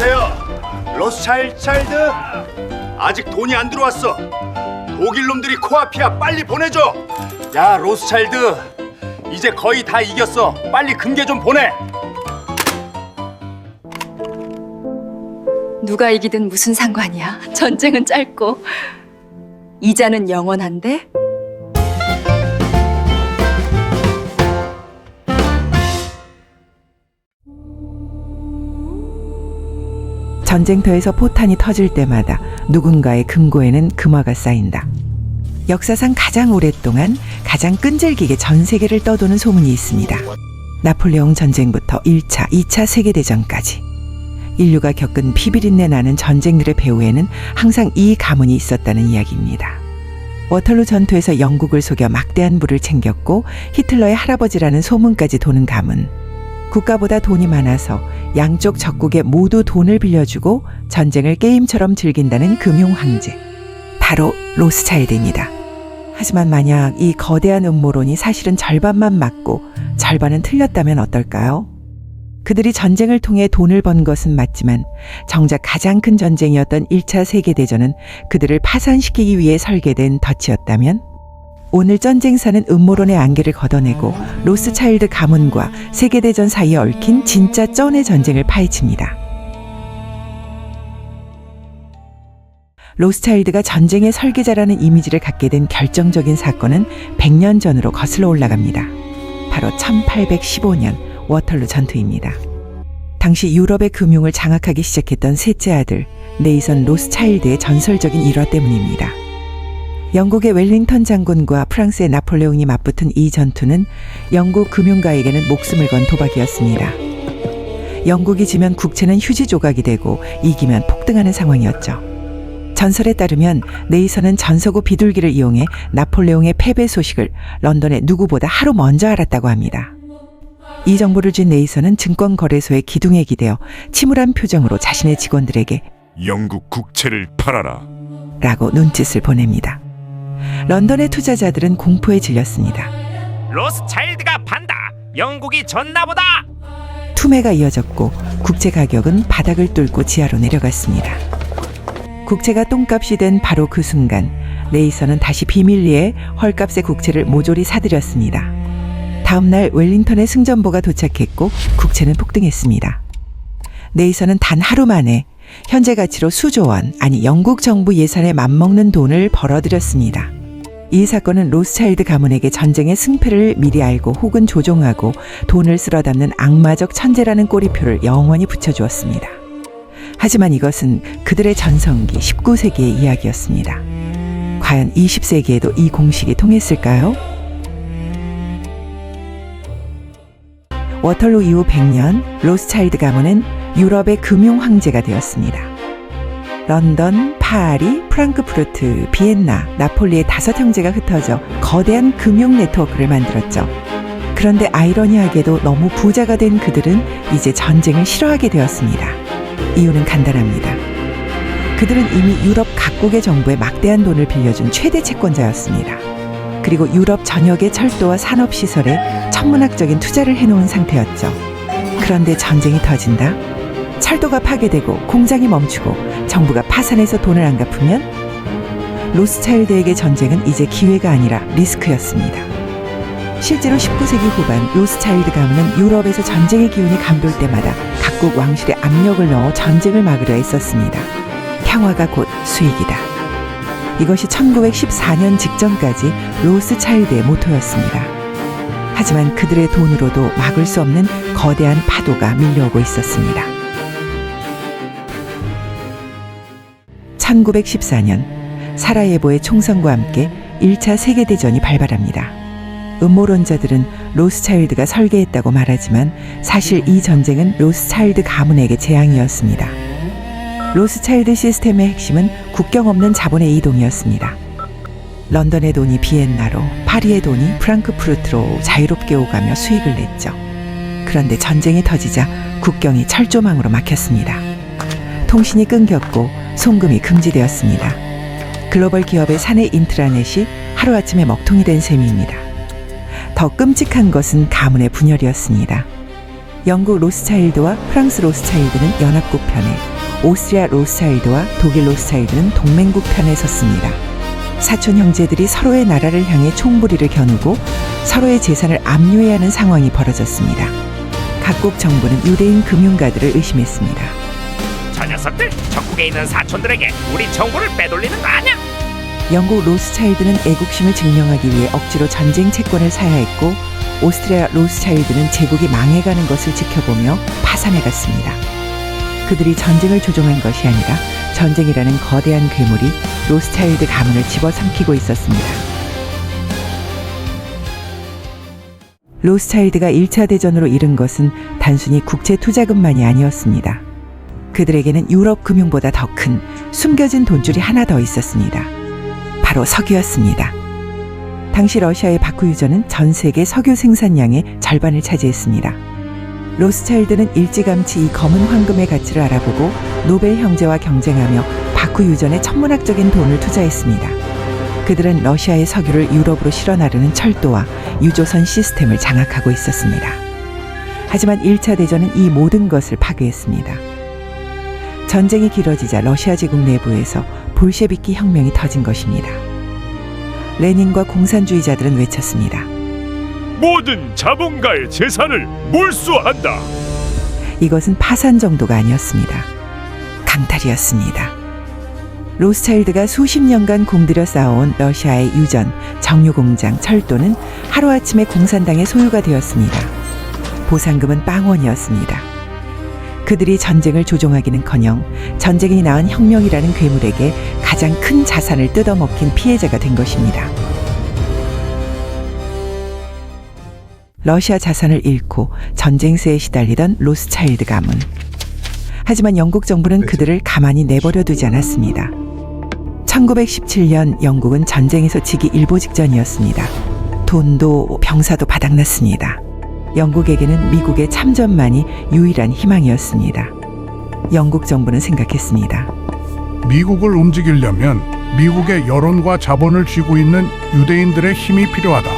여보세요. 로스차일차일드 아직 돈이 안 들어왔어. 독일 놈들이 코앞이야. 빨리 보내줘. 야 로스차일드 이제 거의 다 이겼어. 빨리 금괴 좀 보내. 누가 이기든 무슨 상관이야. 전쟁은 짧고 이자는 영원한데. 전쟁터에서 포탄이 터질 때마다 누군가의 금고에는 금화가 쌓인다. 역사상 가장 오랫동안 가장 끈질기게 전 세계를 떠도는 소문이 있습니다. 나폴레옹 전쟁부터 1차, 2차 세계대전까지 인류가 겪은 피비린내 나는 전쟁들의 배후에는 항상 이 가문이 있었다는 이야기입니다. 워털루 전투에서 영국을 속여 막대한 부를 챙겼고 히틀러의 할아버지라는 소문까지 도는 가문. 국가보다 돈이 많아서 양쪽 적국에 모두 돈을 빌려주고 전쟁을 게임처럼 즐긴다는 금융 황제. 바로 로스차일드입니다. 하지만 만약 이 거대한 음모론이 사실은 절반만 맞고 절반은 틀렸다면 어떨까요? 그들이 전쟁을 통해 돈을 번 것은 맞지만 정작 가장 큰 전쟁이었던 1차 세계대전은 그들을 파산시키기 위해 설계된 덫이었다면? 오늘 전쟁사는 음모론의 안개를 걷어내고 로스차일드 가문과 세계대전 사이에 얽힌 진짜 쩐의 전쟁을 파헤칩니다. 로스차일드가 전쟁의 설계자라는 이미지를 갖게 된 결정적인 사건은 100년 전으로 거슬러 올라갑니다. 바로 1815년 워털루 전투입니다. 당시 유럽의 금융을 장악하기 시작했던 셋째 아들 네이선 로스차일드의 전설적인 일화 때문입니다. 영국의 웰링턴 장군과 프랑스의 나폴레옹이 맞붙은 이 전투는 영국 금융가에게는 목숨을 건 도박이었습니다. 영국이 지면 국채는 휴지 조각이 되고 이기면 폭등하는 상황이었죠. 전설에 따르면 네이선은 전서구 비둘기를 이용해 나폴레옹의 패배 소식을 런던의 누구보다 하루 먼저 알았다고 합니다. 이 정보를 준 네이선은 증권거래소의 기둥에 기대어 침울한 표정으로 자신의 직원들에게 영국 국채를 팔아라. 라고 눈짓을 보냅니다. 런던의 투자자들은 공포에 질렸습니다. 로스차일드가 판다. 영국이 졌나보다. 투매가 이어졌고 국채 가격은 바닥을 뚫고 지하로 내려갔습니다. 국채가 똥값이 된 바로 그 순간 레이선은 다시 비밀리에 헐값의 국채를 모조리 사들였습니다. 다음 날 웰링턴의 승전보가 도착했고 국채는 폭등했습니다. 네이선은 단 하루 만에 현재 가치로 수조 원, 아니 영국 정부 예산에 맞먹는 돈을 벌어들였습니다. 이 사건은 로스차일드 가문에게 전쟁의 승패를 미리 알고 혹은 조종하고 돈을 쓸어 담는 악마적 천재라는 꼬리표를 영원히 붙여주었습니다. 하지만 이것은 그들의 전성기 19세기의 이야기였습니다. 과연 20세기에도 이 공식이 통했을까요? 워털루 이후 100년 로스차일드 가문은 유럽의 금융 황제가 되었습니다. 런던, 파리, 프랑크푸르트, 비엔나, 나폴리의 다섯 형제가 흩어져 거대한 금융 네트워크를 만들었죠. 그런데 아이러니하게도 너무 부자가 된 그들은 이제 전쟁을 싫어하게 되었습니다. 이유는 간단합니다. 그들은 이미 유럽 각국의 정부에 막대한 돈을 빌려준 최대 채권자였습니다. 그리고 유럽 전역의 철도와 산업시설에 천문학적인 투자를 해놓은 상태였죠. 그런데 전쟁이 터진다? 철도가 파괴되고 공장이 멈추고 정부가 파산해서 돈을 안 갚으면 로스차일드에게 전쟁은 이제 기회가 아니라 리스크였습니다. 실제로 19세기 후반 로스차일드 가문은 유럽에서 전쟁의 기운이 감돌 때마다 각국 왕실에 압력을 넣어 전쟁을 막으려 했었습니다. 평화가 곧 수익이다. 이것이 1914년 직전까지 로스차일드의 모토였습니다. 하지만 그들의 돈으로도 막을 수 없는 거대한 파도가 밀려오고 있었습니다. 1914년 사라예보의 총선과 함께 1차 세계대전이 발발합니다. 음모론자들은 로스차일드가 설계했다고 말하지만 사실 이 전쟁은 로스차일드 가문에게 재앙이었습니다. 로스차일드 시스템의 핵심은 국경 없는 자본의 이동이었습니다. 런던의 돈이 비엔나로, 파리의 돈이 프랑크푸르트로 자유롭게 오가며 수익을 냈죠. 그런데 전쟁이 터지자 국경이 철조망으로 막혔습니다. 통신이 끊겼고 송금이 금지되었습니다. 글로벌 기업의 사내 인트라넷이 하루아침에 먹통이 된 셈입니다. 더 끔찍한 것은 가문의 분열이었습니다. 영국 로스차일드와 프랑스 로스차일드는 연합국 편에, 오스트리아 로스차일드와 독일 로스차일드는 동맹국 편에 섰습니다. 사촌 형제들이 서로의 나라를 향해 총부리를 겨누고 서로의 재산을 압류해야 하는 상황이 벌어졌습니다. 각국 정부는 유대인 금융가들을 의심했습니다. 저 녀석들 전국에 있는 사촌들에게 우리 정보를 빼돌리는 거 아니야? 영국 로스차일드는 애국심을 증명하기 위해 억지로 전쟁 채권을 사야했고 오스트리아 로스차일드는 제국이 망해가는 것을 지켜보며 파산해갔습니다. 그들이 전쟁을 조종한 것이 아니라 전쟁이라는 거대한 괴물이 로스차일드 가문을 집어삼키고 있었습니다. 로스차일드가 1차 대전으로 잃은 것은 단순히 국제 투자금만이 아니었습니다. 그들에게는 유럽 금융보다 더 큰 숨겨진 돈줄이 하나 더 있었습니다. 바로 석유였습니다. 당시 러시아의 바쿠 유저는 전 세계 석유 생산량의 절반을 차지했습니다. 로스차일드는 일찌감치 이 검은 황금의 가치를 알아보고 노벨 형제와 경쟁하며 바쿠 유전에 천문학적인 돈을 투자했습니다. 그들은 러시아의 석유를 유럽으로 실어 나르는 철도와 유조선 시스템을 장악하고 있었습니다. 하지만 1차 대전은 이 모든 것을 파괴했습니다. 전쟁이 길어지자 러시아 제국 내부에서 볼셰비키 혁명이 터진 것입니다. 레닌과 공산주의자들은 외쳤습니다. 모든 자본가의 재산을 몰수한다. 이것은 파산 정도가 아니었습니다. 강탈이었습니다. 로스차일드가 수십 년간 공들여 쌓아온 러시아의 유전, 정유공장, 철도는 하루아침에 공산당의 소유가 되었습니다. 보상금은 빵원이었습니다. 그들이 전쟁을 조종하기는커녕 전쟁이 낳은 혁명이라는 괴물에게 가장 큰 자산을 뜯어먹힌 피해자가 된 것입니다. 러시아 자산을 잃고 전쟁세에 시달리던 로스차일드 가문. 하지만 영국 정부는 그들을 가만히 내버려 두지 않았습니다. 1917년 영국은 전쟁에서 지기 일보 직전이었습니다. 돈도 병사도 바닥났습니다. 영국에게는 미국의 참전만이 유일한 희망이었습니다. 영국 정부는 생각했습니다. 미국을 움직이려면 미국의 여론과 자본을 쥐고 있는 유대인들의 힘이 필요하다.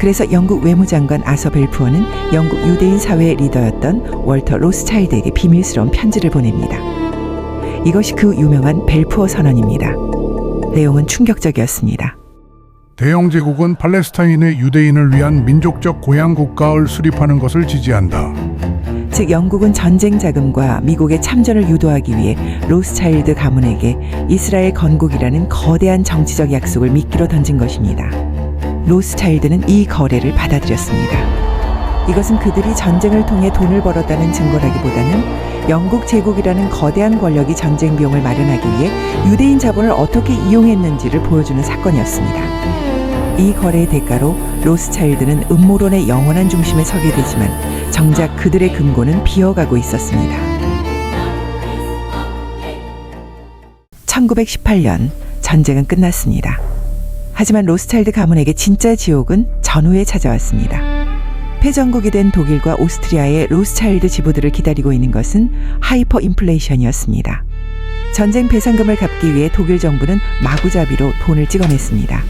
그래서 영국 외무장관 아서 벨푸어는 영국 유대인 사회의 리더였던 월터 로스차일드에게 비밀스러운 편지를 보냅니다. 이것이 그 유명한 벨푸어 선언입니다. 내용은 충격적이었습니다. 대영 제국은 팔레스타인의 유대인을 위한 민족적 고향 국가를 수립하는 것을 지지한다. 즉 영국은 전쟁 자금과 미국의 참전을 유도하기 위해 로스차일드 가문에게 이스라엘 건국이라는 거대한 정치적 약속을 미끼로 던진 것입니다. 로스차일드는 이 거래를 받아들였습니다. 이것은 그들이 전쟁을 통해 돈을 벌었다는 증거라기보다는 영국 제국이라는 거대한 권력이 전쟁 비용을 마련하기 위해 유대인 자본을 어떻게 이용했는지를 보여주는 사건이었습니다. 이 거래의 대가로 로스차일드는 음모론의 영원한 중심에 서게 되지만 정작 그들의 금고는 비어가고 있었습니다. 1918년 전쟁은 끝났습니다. 하지만 로스차일드 가문에게 진짜 지옥은 전후에 찾아왔습니다. 패전국이 된 독일과 오스트리아의 로스차일드 지부들을 기다리고 있는 것은 하이퍼 인플레이션이었습니다. 전쟁 배상금을 갚기 위해 독일 정부는 마구잡이로 돈을 찍어냈습니다.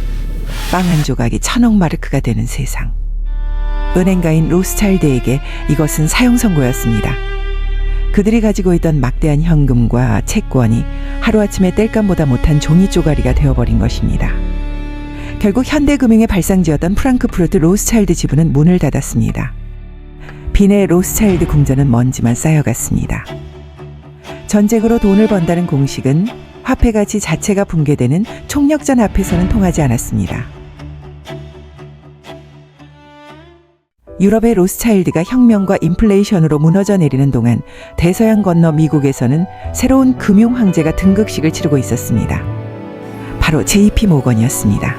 빵 한 조각이 천억 마르크가 되는 세상. 은행가인 로스차일드에게 이것은 사형 선고였습니다. 그들이 가지고 있던 막대한 현금과 채권이 하루아침에 뗄감보다 못한 종이 쪼가리가 되어버린 것입니다. 결국 현대금융의 발상지였던 프랑크푸르트 로스차일드 지부는 문을 닫았습니다. 빈의 로스차일드 궁전은 먼지만 쌓여갔습니다. 전쟁으로 돈을 번다는 공식은 화폐 가치 자체가 붕괴되는 총력전 앞에서는 통하지 않았습니다. 유럽의 로스차일드가 혁명과 인플레이션으로 무너져 내리는 동안 대서양 건너 미국에서는 새로운 금융 황제가 등극식을 치르고 있었습니다. 바로 JP 모건이었습니다.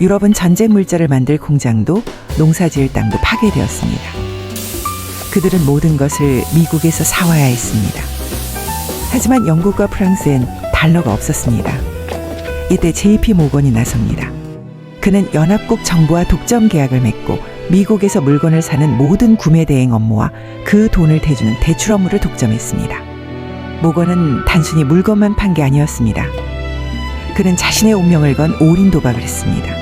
유럽은 전쟁 물자를 만들 공장도 농사지을 땅도 파괴되었습니다. 그들은 모든 것을 미국에서 사와야 했습니다. 하지만 영국과 프랑스엔 달러가 없었습니다. 이때 JP 모건이 나섭니다. 그는 연합국 정부와 독점 계약을 맺고 미국에서 물건을 사는 모든 구매 대행 업무와 그 돈을 대주는 대출 업무를 독점했습니다. 모건은 단순히 물건만 판 게 아니었습니다. 그는 자신의 운명을 건 올인 도박을 했습니다.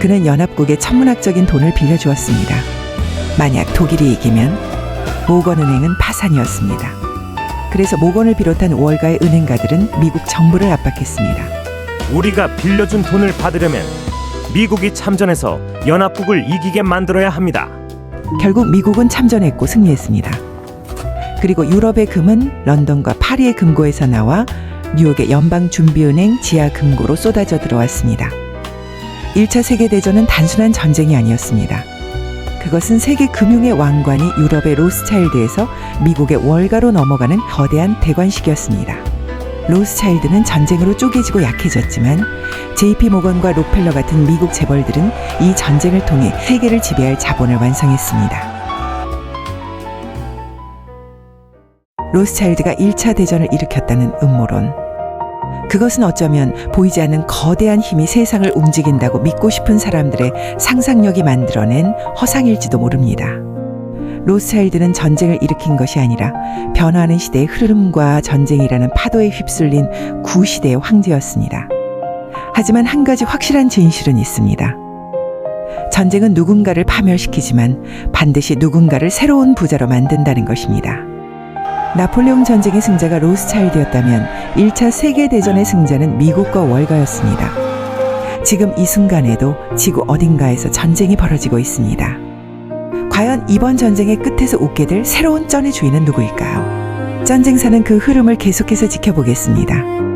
그는 연합국에 천문학적인 돈을 빌려주었습니다. 만약 독일이 이기면 모건은행은 파산이었습니다. 그래서 모건을 비롯한 월가의 은행가들은 미국 정부를 압박했습니다. 우리가 빌려준 돈을 받으려면 미국이 참전해서 연합국을 이기게 만들어야 합니다. 결국 미국은 참전했고 승리했습니다. 그리고 유럽의 금은 런던과 파리의 금고에서 나와 뉴욕의 연방준비은행 지하 금고로 쏟아져 들어왔습니다. 1차 세계대전은 단순한 전쟁이 아니었습니다. 그것은 세계 금융의 왕관이 유럽의 로스차일드에서 미국의 월가로 넘어가는 거대한 대관식이었습니다. 로스차일드는 전쟁으로 쪼개지고 약해졌지만 JP 모건과 록펠러 같은 미국 재벌들은 이 전쟁을 통해 세계를 지배할 자본을 완성했습니다. 로스차일드가 1차 대전을 일으켰다는 음모론. 그것은 어쩌면 보이지 않는 거대한 힘이 세상을 움직인다고 믿고 싶은 사람들의 상상력이 만들어낸 허상일지도 모릅니다. 로스차일드는 전쟁을 일으킨 것이 아니라 변화하는 시대의 흐름과 전쟁이라는 파도에 휩쓸린 구시대의 황제였습니다. 하지만 한 가지 확실한 진실은 있습니다. 전쟁은 누군가를 파멸시키지만 반드시 누군가를 새로운 부자로 만든다는 것입니다. 나폴레옹 전쟁의 승자가 로스차일드였다면 1차 세계대전의 승자는 미국과 월가였습니다. 지금 이 순간에도 지구 어딘가에서 전쟁이 벌어지고 있습니다. 과연 이번 전쟁의 끝에서 웃게 될 새로운 쩐의 주인은 누구일까요? 전쟁사는 그 흐름을 계속해서 지켜보겠습니다.